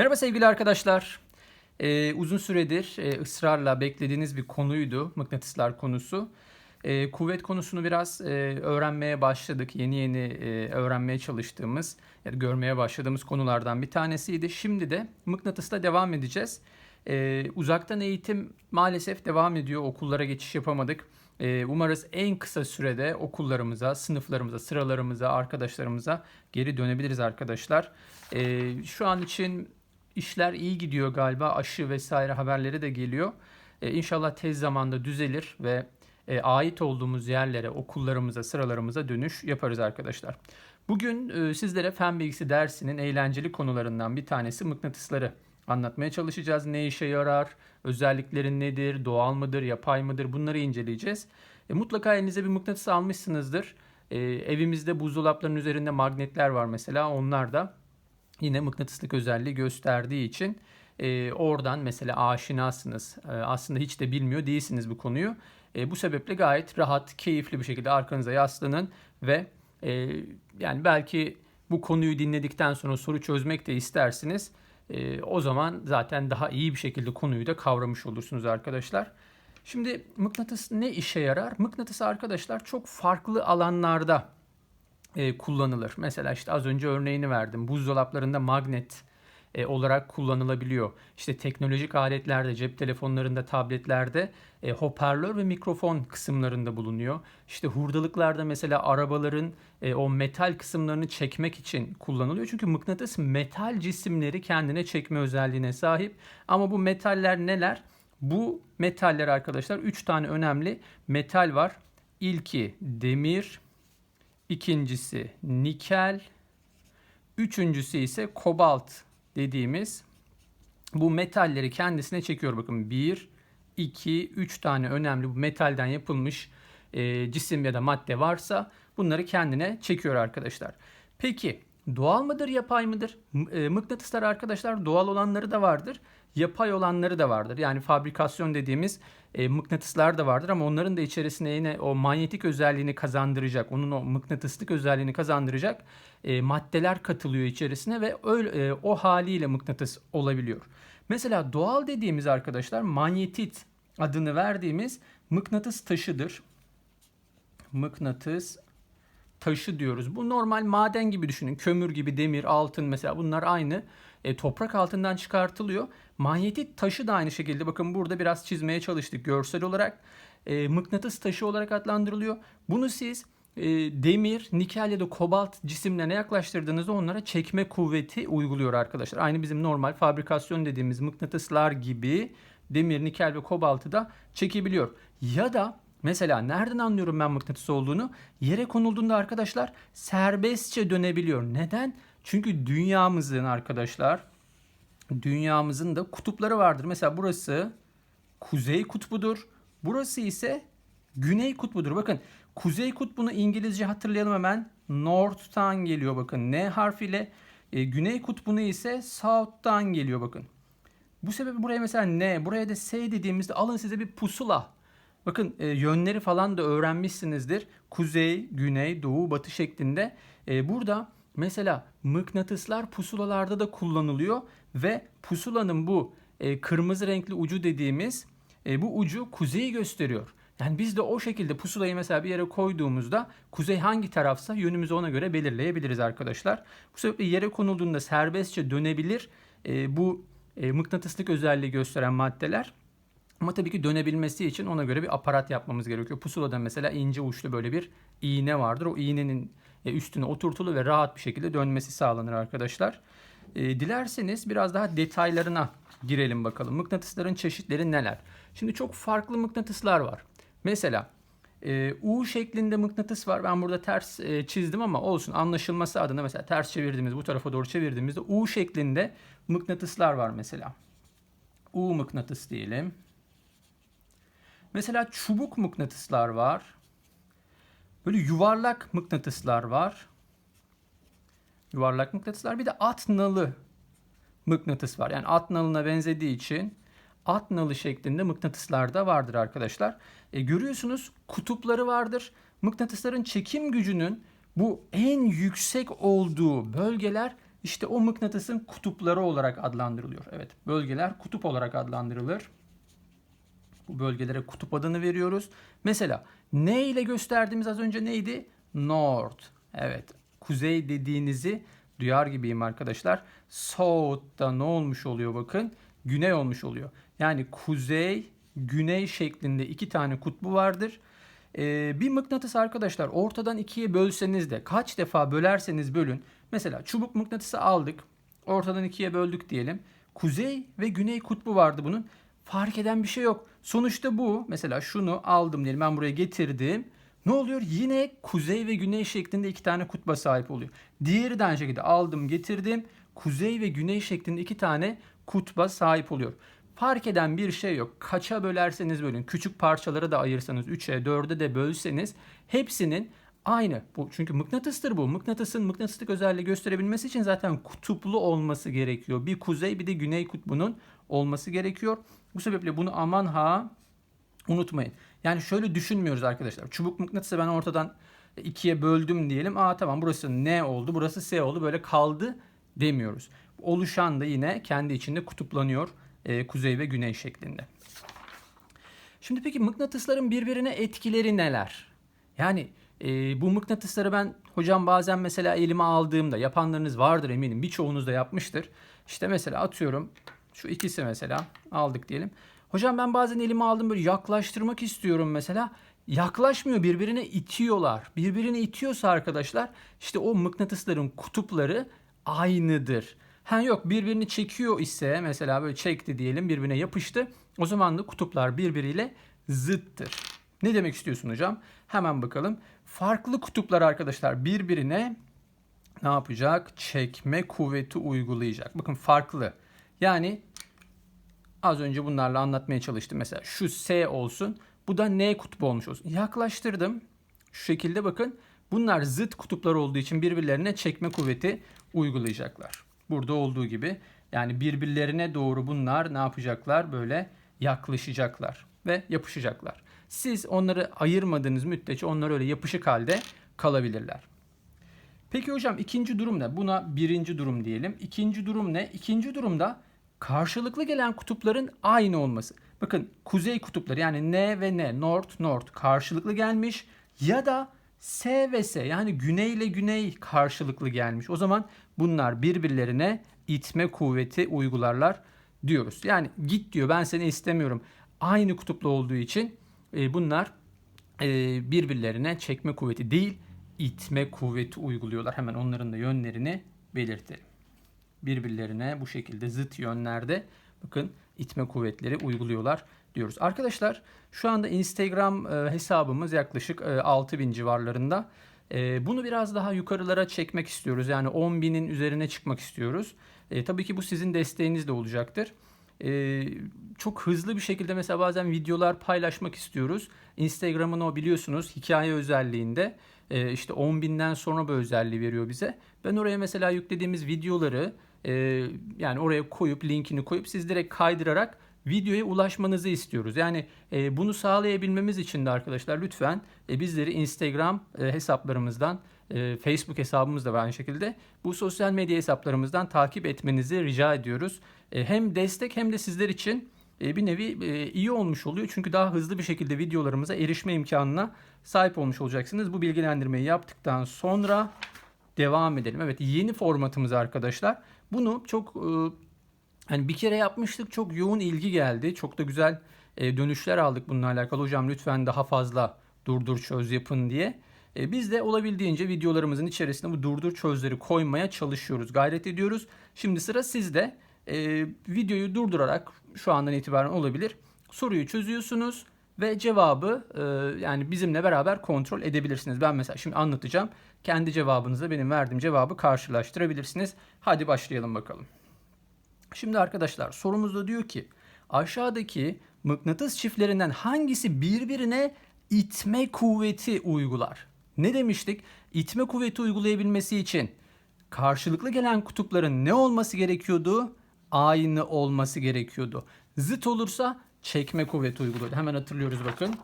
Merhaba sevgili arkadaşlar. Ee, uzun süredir e, ısrarla beklediğiniz bir konuydu mıknatıslar konusu. E, kuvvet konusunu biraz e, öğrenmeye başladık. Yeni yeni e, öğrenmeye çalıştığımız, yani görmeye başladığımız konulardan bir tanesiydi. Şimdi de mıknatısla devam edeceğiz. E, uzaktan eğitim maalesef devam ediyor. Okullara geçiş yapamadık. E, umarız en kısa sürede okullarımıza, sınıflarımıza, sıralarımıza, arkadaşlarımıza geri dönebiliriz arkadaşlar. E, şu an için işler iyi gidiyor galiba. Aşı vesaire haberleri de geliyor. E, inşallah tez zamanda düzelir ve e, ait olduğumuz yerlere, okullarımıza, sıralarımıza dönüş yaparız arkadaşlar. Bugün e, sizlere fen bilgisi dersinin eğlenceli konularından bir tanesi mıknatısları anlatmaya çalışacağız. Ne işe yarar, özellikleri nedir, doğal mıdır, yapay mıdır bunları inceleyeceğiz. E, mutlaka elinize bir mıknatıs almışsınızdır. E, evimizde buzdolaplarının üzerinde magnetler var mesela onlar da yine mıknatıslık özelliği gösterdiği için e, oradan mesela aşinasınız. E, aslında hiç de bilmiyor değilsiniz bu konuyu. E, bu sebeple gayet rahat, keyifli bir şekilde arkanıza yaslanın ve e, yani belki bu konuyu dinledikten sonra soru çözmek de istersiniz. E, o zaman zaten daha iyi bir şekilde konuyu da kavramış olursunuz arkadaşlar. Şimdi mıknatıs ne işe yarar? Mıknatıs arkadaşlar çok farklı alanlarda e, kullanılır. Mesela işte az önce örneğini verdim. Buzdolaplarında magnet e, olarak kullanılabiliyor. İşte teknolojik aletlerde, cep telefonlarında, tabletlerde e, hoparlör ve mikrofon kısımlarında bulunuyor. İşte hurdalıklarda mesela arabaların e, o metal kısımlarını çekmek için kullanılıyor. Çünkü mıknatıs metal cisimleri kendine çekme özelliğine sahip. Ama bu metaller neler? Bu metaller arkadaşlar 3 tane önemli metal var. İlki demir, ikincisi nikel, üçüncüsü ise kobalt dediğimiz bu metalleri kendisine çekiyor. Bakın 1, 2, 3 tane önemli bu metalden yapılmış e, cisim ya da madde varsa bunları kendine çekiyor arkadaşlar. Peki doğal mıdır yapay mıdır? E, mıknatıslar arkadaşlar doğal olanları da vardır. Yapay olanları da vardır. Yani fabrikasyon dediğimiz e, mıknatıslar da vardır ama onların da içerisine yine o manyetik özelliğini kazandıracak, onun o mıknatıslık özelliğini kazandıracak e, maddeler katılıyor içerisine ve öyle, e, o haliyle mıknatıs olabiliyor. Mesela doğal dediğimiz arkadaşlar manyetit adını verdiğimiz mıknatıs taşıdır. Mıknatıs taşı diyoruz. Bu normal maden gibi düşünün. Kömür gibi, demir, altın mesela bunlar aynı. E, toprak altından çıkartılıyor. Manyetik taşı da aynı şekilde bakın burada biraz çizmeye çalıştık görsel olarak. E, mıknatıs taşı olarak adlandırılıyor. Bunu siz e, demir, nikel ya da kobalt cisimlerine yaklaştırdığınızda onlara çekme kuvveti uyguluyor arkadaşlar. Aynı bizim normal fabrikasyon dediğimiz mıknatıslar gibi demir, nikel ve kobaltı da çekebiliyor. Ya da Mesela nereden anlıyorum ben mıknatıs olduğunu? Yere konulduğunda arkadaşlar serbestçe dönebiliyor. Neden? Çünkü dünyamızın arkadaşlar dünyamızın da kutupları vardır. Mesela burası kuzey kutbudur. Burası ise güney kutbudur. Bakın kuzey kutbunu İngilizce hatırlayalım hemen. North'tan geliyor bakın N harfiyle. E, güney kutbunu ise South'tan geliyor bakın. Bu sebeple buraya mesela N, buraya da S dediğimizde alın size bir pusula. Bakın e, yönleri falan da öğrenmişsinizdir. Kuzey, güney, doğu, batı şeklinde. E, burada mesela mıknatıslar pusulalarda da kullanılıyor ve pusulanın bu e, kırmızı renkli ucu dediğimiz e, bu ucu kuzeyi gösteriyor. Yani biz de o şekilde pusulayı mesela bir yere koyduğumuzda kuzey hangi tarafsa yönümüzü ona göre belirleyebiliriz arkadaşlar. Bu sebeple yere konulduğunda serbestçe dönebilir e, bu e, mıknatıslık özelliği gösteren maddeler. Ama tabii ki dönebilmesi için ona göre bir aparat yapmamız gerekiyor. Pusulada mesela ince uçlu böyle bir iğne vardır. O iğnenin e, üstüne oturtulu ve rahat bir şekilde dönmesi sağlanır arkadaşlar. E, dilerseniz biraz daha detaylarına girelim bakalım. Mıknatısların çeşitleri neler? Şimdi çok farklı mıknatıslar var. Mesela e, U şeklinde mıknatıs var. Ben burada ters e, çizdim ama olsun anlaşılması adına mesela ters çevirdiğimiz bu tarafa doğru çevirdiğimizde U şeklinde mıknatıslar var mesela. U mıknatıs diyelim. Mesela çubuk mıknatıslar var. Böyle yuvarlak mıknatıslar var. Yuvarlak mıknatıslar. Bir de at nalı mıknatıs var. Yani at nalına benzediği için at nalı şeklinde mıknatıslar da vardır arkadaşlar. E, görüyorsunuz kutupları vardır. Mıknatısların çekim gücünün bu en yüksek olduğu bölgeler işte o mıknatısın kutupları olarak adlandırılıyor. Evet bölgeler kutup olarak adlandırılır. Bu bölgelere kutup adını veriyoruz. Mesela ne ile gösterdiğimiz az önce neydi? North. Evet kuzey dediğinizi duyar gibiyim arkadaşlar. South'ta ne olmuş oluyor bakın? Güney olmuş oluyor. Yani kuzey, güney şeklinde iki tane kutbu vardır. Ee, bir mıknatıs arkadaşlar ortadan ikiye bölseniz de kaç defa bölerseniz bölün. Mesela çubuk mıknatısı aldık. Ortadan ikiye böldük diyelim. Kuzey ve güney kutbu vardı bunun. Fark eden bir şey yok. Sonuçta bu mesela şunu aldım diyelim ben buraya getirdim. Ne oluyor? Yine kuzey ve güney şeklinde iki tane kutba sahip oluyor. Diğeri de aynı şekilde aldım getirdim. Kuzey ve güney şeklinde iki tane kutba sahip oluyor. Fark eden bir şey yok. Kaça bölerseniz bölün, küçük parçalara da ayırsanız, 3'e, 4'e de bölseniz hepsinin aynı. Bu çünkü mıknatıstır bu. Mıknatısın mıknatıslık özelliği gösterebilmesi için zaten kutuplu olması gerekiyor. Bir kuzey bir de güney kutbunun olması gerekiyor. Bu sebeple bunu aman ha unutmayın. Yani şöyle düşünmüyoruz arkadaşlar. Çubuk mıknatısı ben ortadan ikiye böldüm diyelim. Aa tamam burası N oldu, burası S oldu böyle kaldı demiyoruz. Oluşan da yine kendi içinde kutuplanıyor e, kuzey ve güney şeklinde. Şimdi peki mıknatısların birbirine etkileri neler? Yani e, bu mıknatısları ben hocam bazen mesela elime aldığımda yapanlarınız vardır eminim birçoğunuz da yapmıştır. İşte mesela atıyorum şu ikisi mesela aldık diyelim. Hocam ben bazen elime aldım böyle yaklaştırmak istiyorum mesela. Yaklaşmıyor birbirine itiyorlar. Birbirine itiyorsa arkadaşlar işte o mıknatısların kutupları aynıdır. Ha yok birbirini çekiyor ise mesela böyle çekti diyelim birbirine yapıştı. O zaman da kutuplar birbiriyle zıttır. Ne demek istiyorsun hocam? Hemen bakalım. Farklı kutuplar arkadaşlar birbirine ne yapacak? Çekme kuvveti uygulayacak. Bakın farklı. Yani az önce bunlarla anlatmaya çalıştım. Mesela şu S olsun. Bu da N kutbu olmuş olsun. Yaklaştırdım. Şu şekilde bakın. Bunlar zıt kutuplar olduğu için birbirlerine çekme kuvveti uygulayacaklar. Burada olduğu gibi. Yani birbirlerine doğru bunlar ne yapacaklar? Böyle yaklaşacaklar ve yapışacaklar. Siz onları ayırmadığınız müddetçe onlar öyle yapışık halde kalabilirler. Peki hocam ikinci durum ne? Buna birinci durum diyelim. İkinci durum ne? İkinci durumda karşılıklı gelen kutupların aynı olması. Bakın kuzey kutupları yani N ve N, North, North karşılıklı gelmiş ya da S ve S yani güney ile güney karşılıklı gelmiş. O zaman bunlar birbirlerine itme kuvveti uygularlar diyoruz. Yani git diyor ben seni istemiyorum. Aynı kutuplu olduğu için e, bunlar e, birbirlerine çekme kuvveti değil itme kuvveti uyguluyorlar. Hemen onların da yönlerini belirtelim. Birbirlerine bu şekilde zıt yönlerde bakın itme kuvvetleri uyguluyorlar diyoruz. Arkadaşlar şu anda Instagram e, hesabımız yaklaşık e, 6000 civarlarında. E, bunu biraz daha yukarılara çekmek istiyoruz. Yani 10.000'in üzerine çıkmak istiyoruz. E, tabii ki bu sizin desteğiniz de olacaktır. E, çok hızlı bir şekilde mesela bazen videolar paylaşmak istiyoruz. Instagram'ın o biliyorsunuz hikaye özelliğinde e, işte 10.000'den sonra bu özelliği veriyor bize. Ben oraya mesela yüklediğimiz videoları e, yani oraya koyup linkini koyup siz direkt kaydırarak videoya ulaşmanızı istiyoruz. Yani e, bunu sağlayabilmemiz için de arkadaşlar lütfen e, bizleri Instagram e, hesaplarımızdan, e, Facebook hesabımız da var aynı şekilde bu sosyal medya hesaplarımızdan takip etmenizi rica ediyoruz. E, hem destek hem de sizler için e, bir nevi e, iyi olmuş oluyor. Çünkü daha hızlı bir şekilde videolarımıza erişme imkanına sahip olmuş olacaksınız. Bu bilgilendirmeyi yaptıktan sonra devam edelim. Evet yeni formatımız arkadaşlar. Bunu çok e, hani bir kere yapmıştık. Çok yoğun ilgi geldi. Çok da güzel e, dönüşler aldık bununla alakalı. Hocam lütfen daha fazla durdur çöz yapın diye. E, biz de olabildiğince videolarımızın içerisine bu durdur çözleri koymaya çalışıyoruz. Gayret ediyoruz. Şimdi sıra sizde. Videoyu durdurarak şu andan itibaren olabilir. Soruyu çözüyorsunuz ve cevabı yani bizimle beraber kontrol edebilirsiniz. Ben mesela şimdi anlatacağım. Kendi cevabınızla benim verdiğim cevabı karşılaştırabilirsiniz. Hadi başlayalım bakalım. Şimdi arkadaşlar sorumuzda diyor ki aşağıdaki mıknatıs çiftlerinden hangisi birbirine itme kuvveti uygular? Ne demiştik? İtme kuvveti uygulayabilmesi için karşılıklı gelen kutupların ne olması gerekiyordu? Aynı olması gerekiyordu. Zıt olursa çekme kuvveti uyguluyordu. Hemen hatırlıyoruz bakın.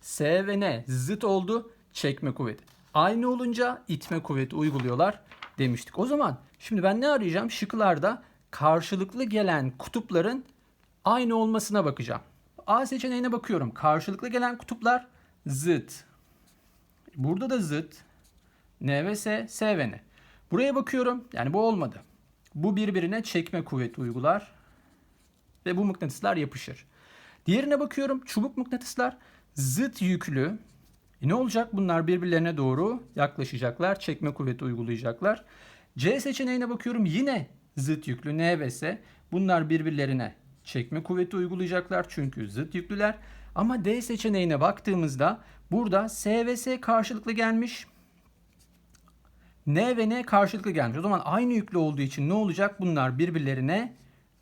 S ve N zıt oldu çekme kuvveti. Aynı olunca itme kuvveti uyguluyorlar demiştik. O zaman şimdi ben ne arayacağım? Şıklarda karşılıklı gelen kutupların aynı olmasına bakacağım. A seçeneğine bakıyorum. Karşılıklı gelen kutuplar zıt. Burada da zıt. N ve S, S ve N. Buraya bakıyorum. Yani bu olmadı. Bu birbirine çekme kuvveti uygular. Ve bu mıknatıslar yapışır. Diğerine bakıyorum. Çubuk mıknatıslar zıt yüklü. E ne olacak? Bunlar birbirlerine doğru yaklaşacaklar. Çekme kuvveti uygulayacaklar. C seçeneğine bakıyorum. Yine zıt yüklü N ve S. Bunlar birbirlerine çekme kuvveti uygulayacaklar. Çünkü zıt yüklüler. Ama D seçeneğine baktığımızda burada S ve S karşılıklı gelmiş. N ve N karşılıklı gelmiş. O zaman aynı yüklü olduğu için ne olacak? Bunlar birbirlerine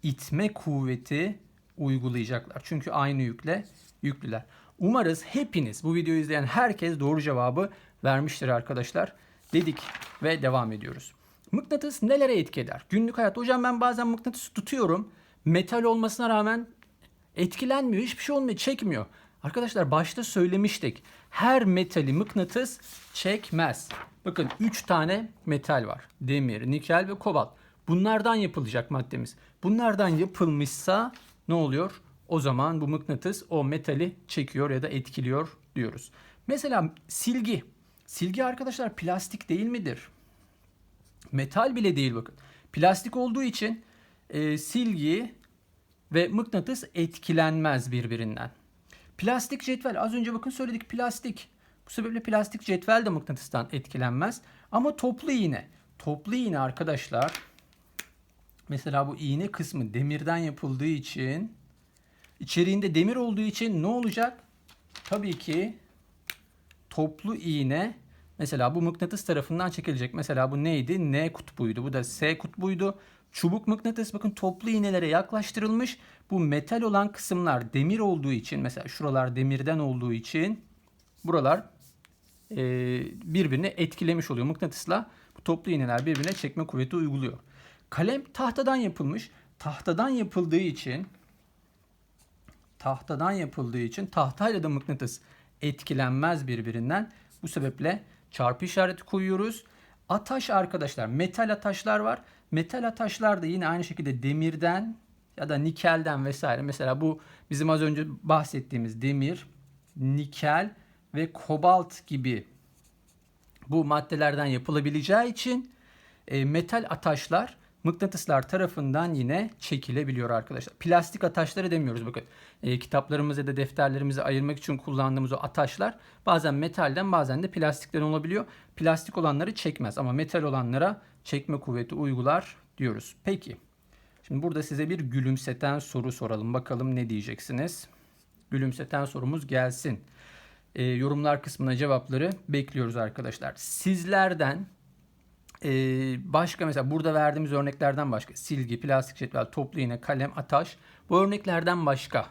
itme kuvveti uygulayacaklar. Çünkü aynı yükle yüklüler. Umarız hepiniz bu videoyu izleyen herkes doğru cevabı vermiştir arkadaşlar. Dedik ve devam ediyoruz. Mıknatıs nelere etki eder? Günlük hayat. Hocam ben bazen mıknatıs tutuyorum. Metal olmasına rağmen etkilenmiyor. Hiçbir şey olmuyor. Çekmiyor. Arkadaşlar başta söylemiştik. Her metali mıknatıs çekmez. Bakın 3 tane metal var. Demir, nikel ve kobalt. Bunlardan yapılacak maddemiz. Bunlardan yapılmışsa ne oluyor? O zaman bu mıknatıs o metali çekiyor ya da etkiliyor diyoruz. Mesela silgi. Silgi arkadaşlar plastik değil midir? Metal bile değil bakın. Plastik olduğu için e, silgi ve mıknatıs etkilenmez birbirinden. Plastik cetvel az önce bakın söyledik plastik. Bu sebeple plastik cetvel de mıknatıstan etkilenmez. Ama toplu iğne. Toplu iğne arkadaşlar mesela bu iğne kısmı demirden yapıldığı için içeriğinde demir olduğu için ne olacak? Tabii ki toplu iğne mesela bu mıknatıs tarafından çekilecek. Mesela bu neydi? N kutbuydu. Bu da S kutbuydu. Çubuk mıknatıs bakın toplu iğnelere yaklaştırılmış. Bu metal olan kısımlar demir olduğu için mesela şuralar demirden olduğu için buralar e, birbirini etkilemiş oluyor mıknatısla. Bu toplu iğneler birbirine çekme kuvveti uyguluyor. Kalem tahtadan yapılmış. Tahtadan yapıldığı için tahtadan yapıldığı için tahtayla da mıknatıs etkilenmez birbirinden. Bu sebeple çarpı işareti koyuyoruz. Ataş arkadaşlar metal ataşlar var. Metal ataşlar da yine aynı şekilde demirden ya da nikelden vesaire. Mesela bu bizim az önce bahsettiğimiz demir, nikel ve kobalt gibi bu maddelerden yapılabileceği için e, metal ataşlar mıknatıslar tarafından yine çekilebiliyor arkadaşlar. Plastik ataşları demiyoruz bakın. E, kitaplarımızı da defterlerimizi ayırmak için kullandığımız o ataşlar bazen metalden bazen de plastikten olabiliyor. Plastik olanları çekmez ama metal olanlara çekme kuvveti uygular diyoruz. Peki. Şimdi burada size bir gülümseten soru soralım. Bakalım ne diyeceksiniz? Gülümseten sorumuz gelsin. E, yorumlar kısmına cevapları bekliyoruz arkadaşlar. Sizlerden e, başka mesela burada verdiğimiz örneklerden başka. Silgi, plastik cetvel, toplu iğne, kalem, ataş. Bu örneklerden başka.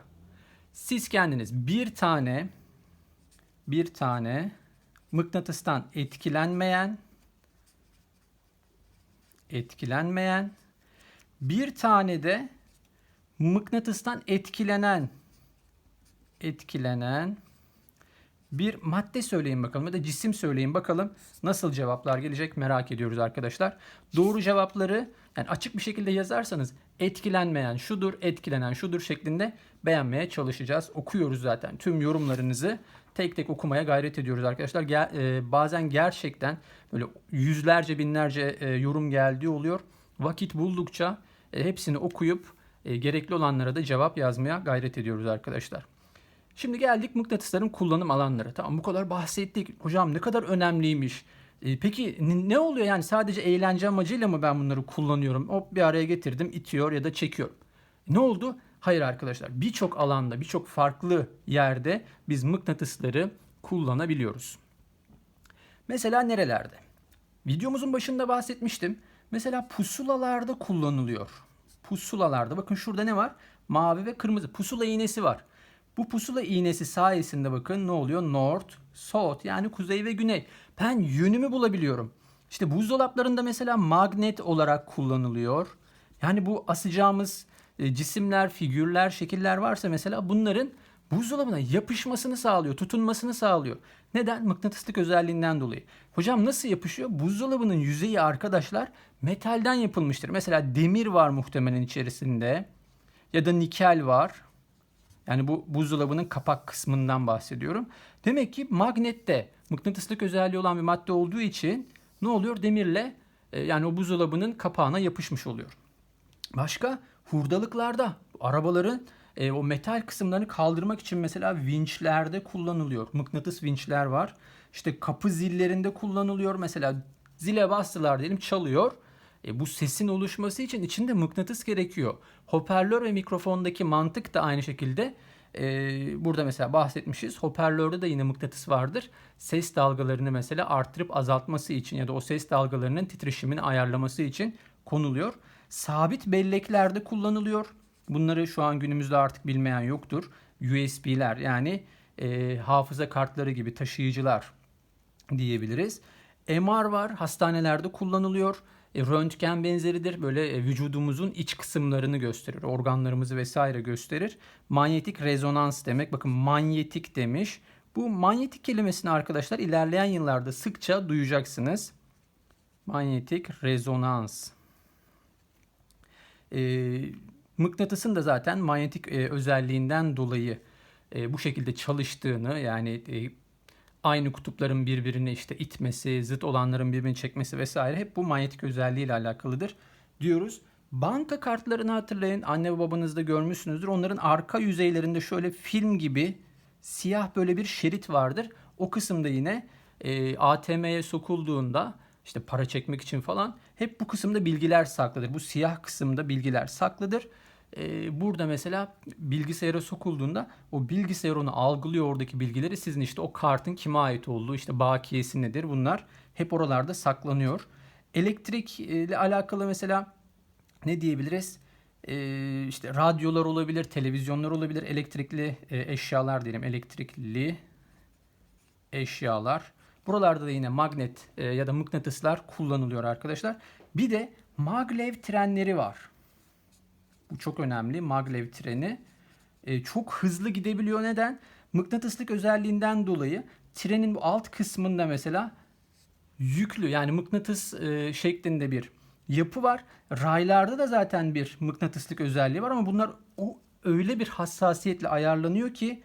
Siz kendiniz bir tane bir tane mıknatıstan etkilenmeyen etkilenmeyen bir tane de mıknatıstan etkilenen etkilenen bir madde söyleyin bakalım ya da cisim söyleyin bakalım nasıl cevaplar gelecek merak ediyoruz arkadaşlar. Doğru cevapları yani açık bir şekilde yazarsanız etkilenmeyen şudur, etkilenen şudur şeklinde beğenmeye çalışacağız. Okuyoruz zaten tüm yorumlarınızı tek tek okumaya gayret ediyoruz arkadaşlar. Ger e, bazen gerçekten böyle yüzlerce binlerce e, yorum geldiği oluyor. Vakit buldukça e, hepsini okuyup e, gerekli olanlara da cevap yazmaya gayret ediyoruz arkadaşlar. Şimdi geldik mıknatısların kullanım alanları. Tamam bu kadar bahsettik. Hocam ne kadar önemliymiş. E, peki ne oluyor yani sadece eğlence amacıyla mı ben bunları kullanıyorum? Hop bir araya getirdim itiyor ya da çekiyor. Ne oldu? Hayır arkadaşlar birçok alanda birçok farklı yerde biz mıknatısları kullanabiliyoruz. Mesela nerelerde? Videomuzun başında bahsetmiştim. Mesela pusulalarda kullanılıyor. Pusulalarda bakın şurada ne var? Mavi ve kırmızı pusula iğnesi var. Bu pusula iğnesi sayesinde bakın ne oluyor? North, South yani kuzey ve güney. Ben yönümü bulabiliyorum. İşte buzdolaplarında mesela magnet olarak kullanılıyor. Yani bu asacağımız e, cisimler, figürler, şekiller varsa mesela bunların buzdolabına yapışmasını sağlıyor, tutunmasını sağlıyor. Neden? Mıknatıslık özelliğinden dolayı. Hocam nasıl yapışıyor? Buzdolabının yüzeyi arkadaşlar metalden yapılmıştır. Mesela demir var muhtemelen içerisinde ya da nikel var. Yani bu buzdolabının kapak kısmından bahsediyorum. Demek ki magnette mıknatıslık özelliği olan bir madde olduğu için ne oluyor? Demirle e, yani o buzdolabının kapağına yapışmış oluyor. Başka hurdalıklarda arabaların e, o metal kısımlarını kaldırmak için mesela vinçlerde kullanılıyor. Mıknatıs vinçler var. İşte kapı zillerinde kullanılıyor. Mesela zile bastılar diyelim çalıyor. E, bu sesin oluşması için içinde mıknatıs gerekiyor. Hoparlör ve mikrofondaki mantık da aynı şekilde e, burada mesela bahsetmişiz. Hoparlörde de yine mıknatıs vardır. Ses dalgalarını mesela arttırıp azaltması için ya da o ses dalgalarının titreşimini ayarlaması için konuluyor. Sabit belleklerde kullanılıyor. Bunları şu an günümüzde artık bilmeyen yoktur. USB'ler yani e, hafıza kartları gibi taşıyıcılar diyebiliriz. MR var hastanelerde kullanılıyor. E, röntgen benzeridir. Böyle e, vücudumuzun iç kısımlarını gösterir. Organlarımızı vesaire gösterir. Manyetik rezonans demek. Bakın manyetik demiş. Bu manyetik kelimesini arkadaşlar ilerleyen yıllarda sıkça duyacaksınız. Manyetik rezonans. E, mıknatısın da zaten manyetik e, özelliğinden dolayı e, bu şekilde çalıştığını yani e, aynı kutupların birbirini işte itmesi, zıt olanların birbirini çekmesi vesaire hep bu manyetik özelliğiyle alakalıdır diyoruz. Banka kartlarını hatırlayın. Anne ve babanız da görmüşsünüzdür. Onların arka yüzeylerinde şöyle film gibi siyah böyle bir şerit vardır. O kısımda yine e, ATM'ye sokulduğunda işte para çekmek için falan hep bu kısımda bilgiler saklıdır. Bu siyah kısımda bilgiler saklıdır. Ee, burada mesela bilgisayara sokulduğunda o bilgisayar onu algılıyor oradaki bilgileri sizin işte o kartın kime ait olduğu işte bakiyesi nedir bunlar hep oralarda saklanıyor. Elektrik ile alakalı mesela ne diyebiliriz? Ee, işte radyolar olabilir, televizyonlar olabilir, elektrikli e, eşyalar diyelim, elektrikli eşyalar. Buralarda da yine magnet e, ya da mıknatıslar kullanılıyor arkadaşlar. Bir de maglev trenleri var. Bu çok önemli. Maglev treni e, çok hızlı gidebiliyor. Neden? Mıknatıslık özelliğinden dolayı trenin bu alt kısmında mesela yüklü yani mıknatıs e, şeklinde bir yapı var. Raylarda da zaten bir mıknatıslık özelliği var ama bunlar o öyle bir hassasiyetle ayarlanıyor ki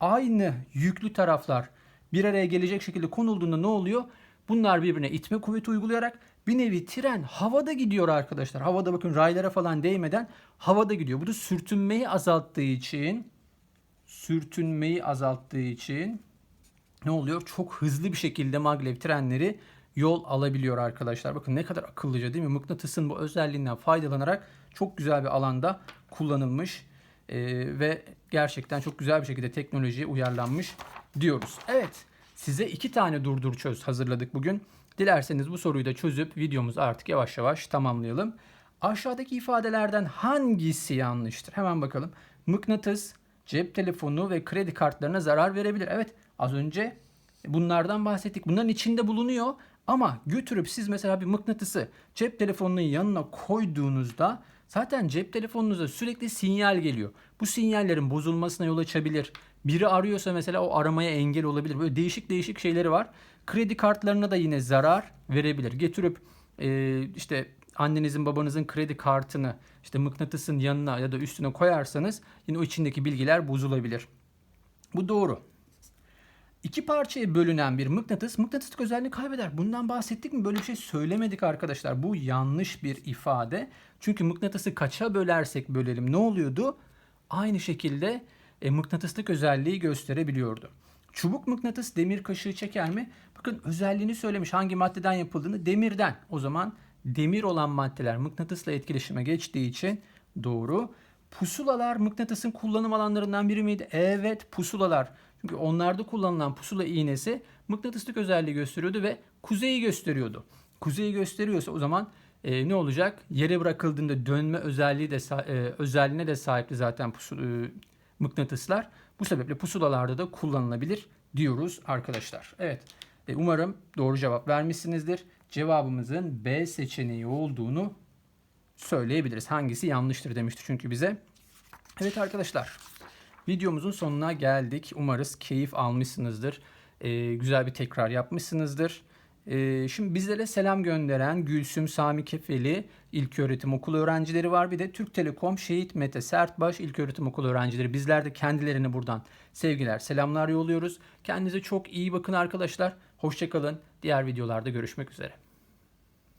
aynı yüklü taraflar bir araya gelecek şekilde konulduğunda ne oluyor? Bunlar birbirine itme kuvveti uygulayarak bir nevi tren havada gidiyor arkadaşlar. Havada bakın raylara falan değmeden havada gidiyor. Bu da sürtünmeyi azalttığı için sürtünmeyi azalttığı için ne oluyor? Çok hızlı bir şekilde maglev trenleri yol alabiliyor arkadaşlar. Bakın ne kadar akıllıca değil mi? Mıknatısın bu özelliğinden faydalanarak çok güzel bir alanda kullanılmış ee, ve gerçekten çok güzel bir şekilde teknolojiye uyarlanmış diyoruz. Evet size iki tane durdur çöz hazırladık bugün. Dilerseniz bu soruyu da çözüp videomuzu artık yavaş yavaş tamamlayalım. Aşağıdaki ifadelerden hangisi yanlıştır? Hemen bakalım. Mıknatıs, cep telefonu ve kredi kartlarına zarar verebilir. Evet az önce bunlardan bahsettik. Bunların içinde bulunuyor ama götürüp siz mesela bir mıknatısı cep telefonunun yanına koyduğunuzda zaten cep telefonunuza sürekli sinyal geliyor. Bu sinyallerin bozulmasına yol açabilir. Biri arıyorsa mesela o aramaya engel olabilir. Böyle değişik değişik şeyleri var. Kredi kartlarına da yine zarar verebilir. Getirip e, işte annenizin babanızın kredi kartını işte mıknatısın yanına ya da üstüne koyarsanız yine o içindeki bilgiler bozulabilir. Bu doğru. İki parçaya bölünen bir mıknatıs mıknatıslık özelliğini kaybeder. Bundan bahsettik mi? Böyle bir şey söylemedik arkadaşlar. Bu yanlış bir ifade. Çünkü mıknatısı kaça bölersek bölelim ne oluyordu? Aynı şekilde e, mıknatıslık özelliği gösterebiliyordu. Çubuk mıknatıs demir kaşığı çeker mi? Bakın özelliğini söylemiş. Hangi maddeden yapıldığını? Demirden. O zaman demir olan maddeler mıknatısla etkileşime geçtiği için doğru. Pusulalar mıknatısın kullanım alanlarından biri miydi? Evet pusulalar. Çünkü onlarda kullanılan pusula iğnesi mıknatıslık özelliği gösteriyordu ve kuzeyi gösteriyordu. Kuzeyi gösteriyorsa o zaman e, ne olacak? Yere bırakıldığında dönme özelliği de e, özelliğine de sahipti zaten pusu, e, mıknatıslar. Bu sebeple pusulalarda da kullanılabilir diyoruz arkadaşlar. Evet e, umarım doğru cevap vermişsinizdir. Cevabımızın B seçeneği olduğunu söyleyebiliriz. Hangisi yanlıştır demişti çünkü bize. Evet arkadaşlar Videomuzun sonuna geldik. Umarız keyif almışsınızdır. Ee, güzel bir tekrar yapmışsınızdır. Ee, şimdi bizlere selam gönderen Gülsüm Sami Kefeli İlköğretim Okulu öğrencileri var. Bir de Türk Telekom Şehit Mete Sertbaş İlköğretim Okulu öğrencileri. Bizler de kendilerine buradan sevgiler, selamlar yolluyoruz. Kendinize çok iyi bakın arkadaşlar. Hoşçakalın. Diğer videolarda görüşmek üzere.